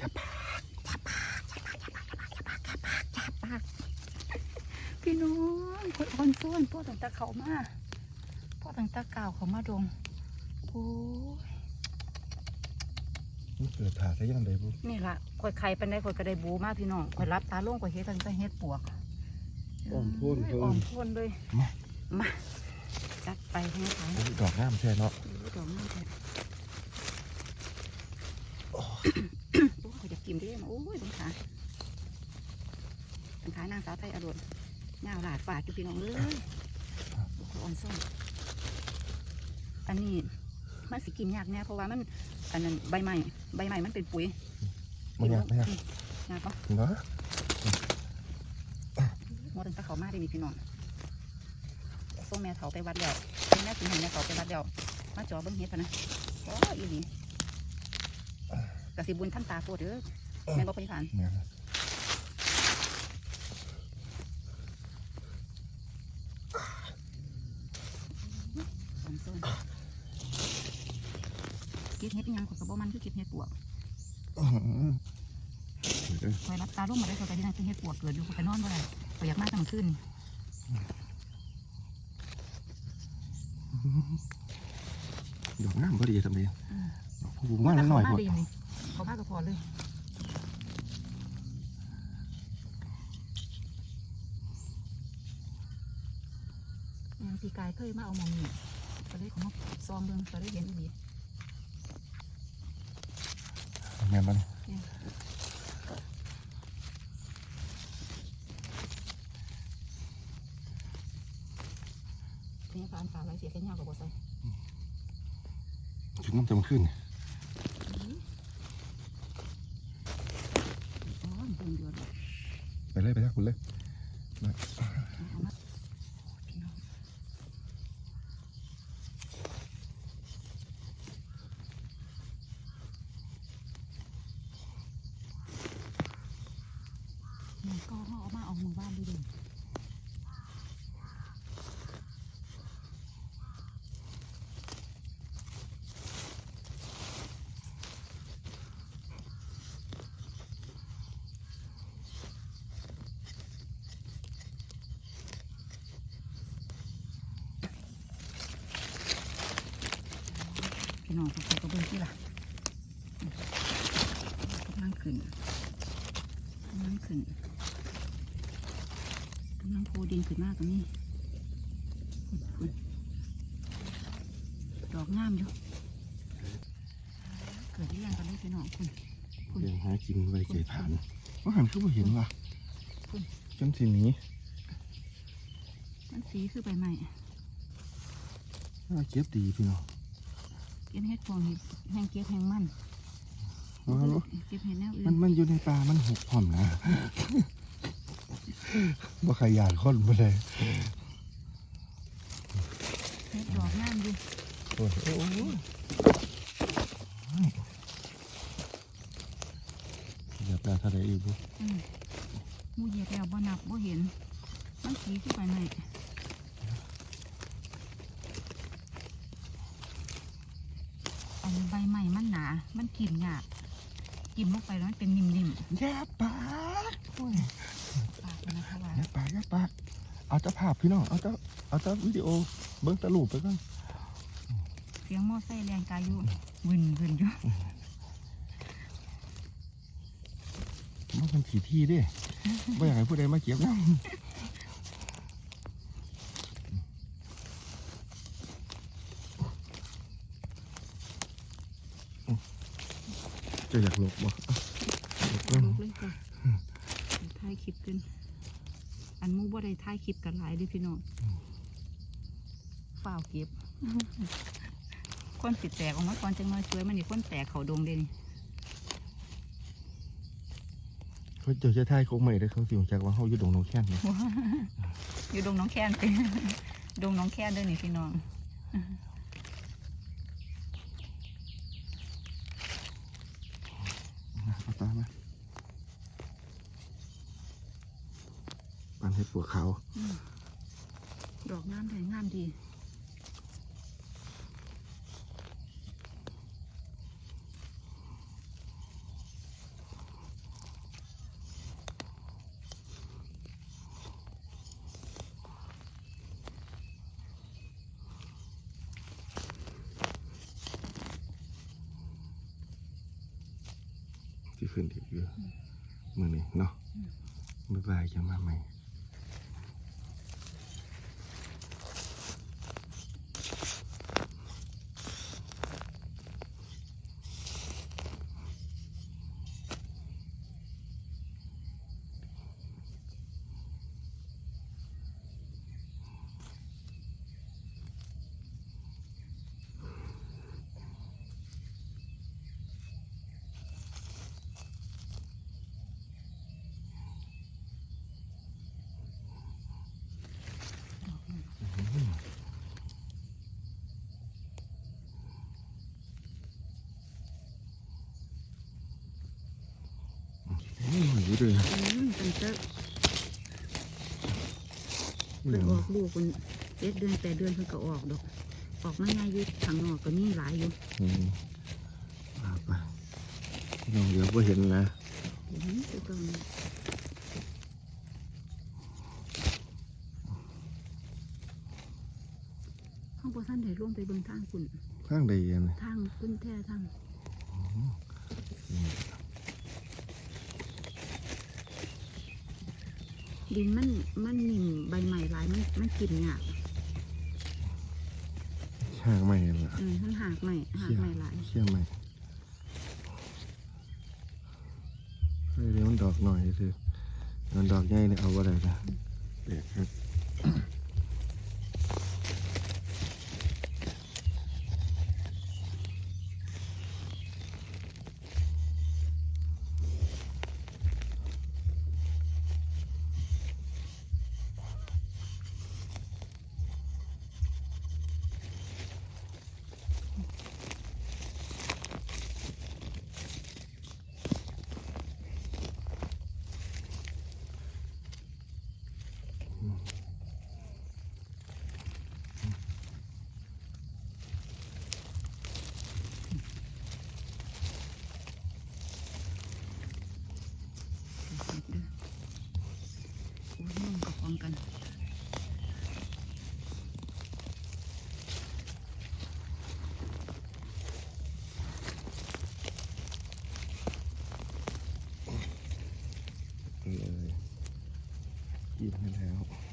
อย่าปากอย่าปากอย่าปากอย่าปากอย่าปากอย่าปากอย่าปากอย่าปากพี่น้องคนอ่อนซ้วนพ่อตั้งตาเขามาพ่อตั้งตาเก่าวเขามาดงโอ้ยมันเกิดถาซะยังไงบุนี่ล่ะข่อยไข่เป็นได้ข่อยกระไดบูมากพี่น้องข่อยรับตาล่งข่อยเฮ็ดตั้งแต่เฮ็ดปวกอ้อมพ่นเอ้เพิ่ยมอ้อมพ่นเลยมามาจัดไปให้ขายดอกงามแท้เนาะดอกน้ำแท้ อ้ยสงขาสงขานางสาวไทยอรดหน้าหลาดฝาดจุพี่น้องเอ้ยโอ้โหอ่อนส้มอันนี้มันสิกินยากแน่เพราะว่ามัน อันนั้นใบใหม่ใบใหม่มันเป็นปุ๋ยมันยากไหมอืยากปะเนาะโมดังตะเขามาได้มีพี่น้องส่งแม่เถาไปวัดแล้วแม่ถึงเห็นแม่เถาไปวัดแล้วมาจอเบิ้งเฮ็ดพะนะโอ้อีหลีกะสิบุญท่านตาโพดเด้อ แม่นบ่ไปผ่านเนี่ยสองต้นเก็บเฮ็ดอิหยังขอยกระบ่มันคือเก็บเฮ็ดปวกอื้อหือเดี๋ยวคอยรับตาลงมาได้คอยไปที่นั่นคือเฮ็ดปวกเกิดอยู่ข้อยไปนอนบ่ได้ข่อยอยากมาทั้งคืนดอกงามพอดีทำไมอืมดอกผู้มาแล้วหน่อยเขาพมาอได้ยังไงเขามาก็พอเลย ยังปีกายเคยมาเอามองนี่ก็เลยของซอมเบิ่งก็เลยเห็นอีหลีแม่นมันนี่ปานปลาไหลเสียแค่เงากับบ่ใส่ถึงน้ำจะมาขึ้นอ๋อมันเป็นเดือดไปเลยไปเลยคุณเลย เอามาพี่น้องมัน ก็เขาเอามาเอาหมู่บ้านดีเด่นพี่น้องทุกคนก็เบิ่งที่ล่ะกำลังขึ้นำลังขึ้นกำลังโพดินขึ้นมากตรงนี้คุณดอกงามอยู่ เกิดที่ยังกันเลยพี่น้องคุณคุณเดี๋ยวหากินใบเกยผ่านว่าหันคือบ่เห็นว่ะคุณจังทีนี้มันสีคือใบไม้น่าเก็บดีพี่น้องเก็บเห็ดพวงเห็ดแห้งเก็บแห้งมัน ว่ารู้เก็บเห็ดแนวอื่มันนมันอยู่ในป่ามันหกพร้อมนะบ่ขยานคนบ่เลยเห็ดดอกงามอยู่โอ้โหเหยียบได้เท่าไรอีกบุอืมหมูเหยียดแล้วบ่นับบ่เห็น มันสีคือใบไม้อันใบไม้มันหนา มันกินยาก กินลงไปแล้วมันเป็นนิ่มแย่ปากโอ้ยๆปากมันนะคะว่าแย่ปากแย่ปากเอาเจ้าภาพพี่น้อง เอาเจ้าเอาเจ้าวิดีโอ เบิ้งตะลูปไปก่อนเสียงมอไซค์แรงกายอยู่วินวินอยู่มันเป็นถีที่เดิไม่อยากให้ผู้ใดมาเก็บนะ จะอยากหลบบ่เอาหลบก่อนลุกเลยค่ะถ่ายคลิปกัน อันหมูบ่ได้ถ่ายคลิปกันหลายเดิพี่น้องฝ้าวเก็บคนสิแตกออกมาก่อนจังน้อยช่วยมันนี่คนแตกเขาดงเลยนี่เขาเจอจะท่ายโค้งใหม่เลยเขาสิงจากว่าเขาอยู่ดงนงแค่นเนี่ยอยู่ดงน้องแคนเป็นดงน้องแคนเด้วยนี่พี่น้อง ให้ปวดเขาดอกงามแต่งามดีที่ขึ้นอีกเยอะมือนี้เนาะมือยบายจะมาใหม่ หน่อยอยู่ด้วยอืมตั้งแต่เพิ่นออกลูกคนเจ็ดเดือนแปดเดือนเพิ่นก็ออกดอก ออกมาง่ายอยู่ทางนอกก็มีหลายอยู่อืมเอาไปพี่น้องเดี๋ยวบ่เห็นนะอืมคือตรงนี้ข้างบนท่านได้ร่วมไปเบิ่งทางคุณข้างใดเย็นทางคุณแท้ทาง ดินมันมันนิ่มใบใหม่หลายมันมันกินยากข้างไม่เห็นละอืมมันหากใหม่หากใหม่หลายเชี่ยไหมเฮ้ยเดี๋ยวมันดอกหน่อยสิมันดอกใหญ่เนี่ยเอาว่าได้นะเด็กครับ อ้ยนุ่มกับพร้อมกันเลยกินไปแล้ว